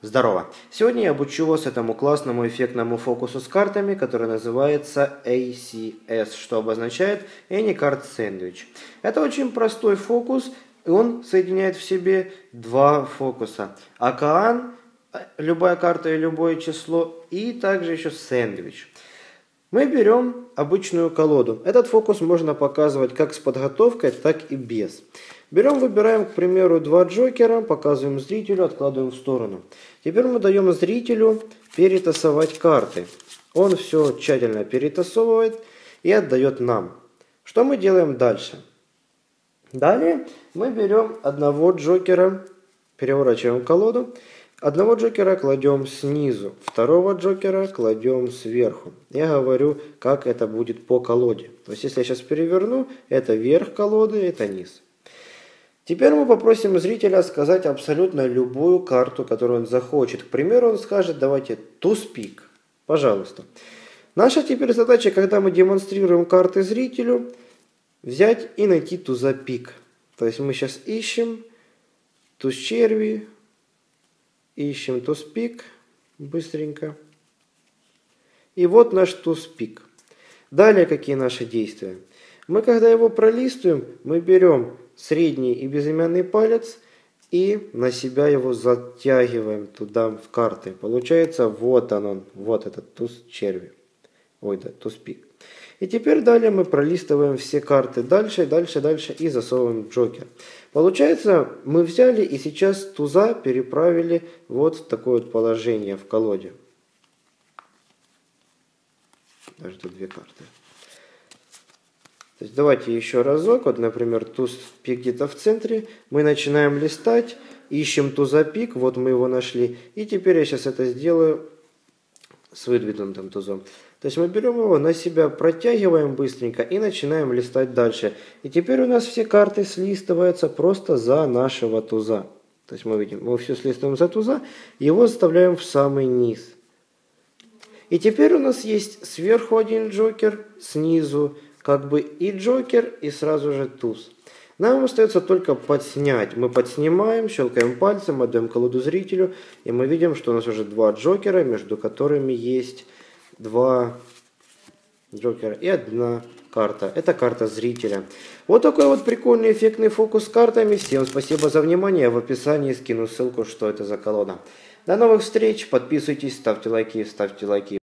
Здорово! Сегодня я обучу вас этому классному эффектному фокусу с картами, который называется ACS, что обозначает Any Card Sandwich. Это очень простой фокус, и он соединяет в себе два фокуса. Океан, любая карта и любое число, и также еще сэндвич. Мы берем обычную колоду. Этот фокус можно показывать как с подготовкой, так и без. Берем, выбираем, к примеру, два джокера, показываем зрителю, откладываем в сторону. Теперь мы даем зрителю перетасовать карты. Он все тщательно перетасовывает и отдает нам. Что мы делаем дальше? Далее мы берем одного джокера, переворачиваем колоду Одного джокера кладем снизу, второго джокера кладем сверху. Я говорю, как это будет по колоде. То есть, если я сейчас переверну, это верх колоды, это низ. Теперь мы попросим зрителя сказать абсолютно любую карту, которую он захочет. К примеру, он скажет, давайте туз-пик. Пожалуйста. Наша теперь задача, когда мы демонстрируем карты зрителю, взять и найти туза-пик. То есть мы сейчас ищем туз-черви, Ищем туз-пик быстренько. И вот наш туз-пик. Далее какие наши действия? Мы, когда его пролистываем, мы берем средний и безымянный палец и на себя его затягиваем туда в карты. Получается, вот он, вот этот туз черви. Ой, да, туз пик. И теперь далее мы пролистываем все карты дальше, дальше, дальше и засовываем джокер. Получается, мы взяли и сейчас туза переправили вот в такое вот положение в колоде. Даже тут две карты. То есть давайте еще разок. Вот, например, туз пик где-то в центре. Мы начинаем листать, ищем туза пик. Вот мы его нашли. И теперь я сейчас это сделаю с выдвинутым тузом. То есть мы берем его, на себя протягиваем быстренько и начинаем листать дальше. И теперь у нас все карты слистываются просто за нашего туза. То есть мы видим, мы все слистываем за туза, его заставляем в самый низ. И теперь у нас есть сверху один джокер, снизу как бы и джокер, и сразу же туз. Нам остается только подснять. Мы подснимаем, щелкаем пальцем, отдаем колоду зрителю, и мы видим, что у нас уже два джокера, между которыми есть два джокера и одна карта. Это карта зрителя. Вот такой вот прикольный эффектный фокус с картами. Всем спасибо за внимание. В описании скину ссылку, что это за колода. До новых встреч. Подписывайтесь, ставьте лайки, ставьте лайки.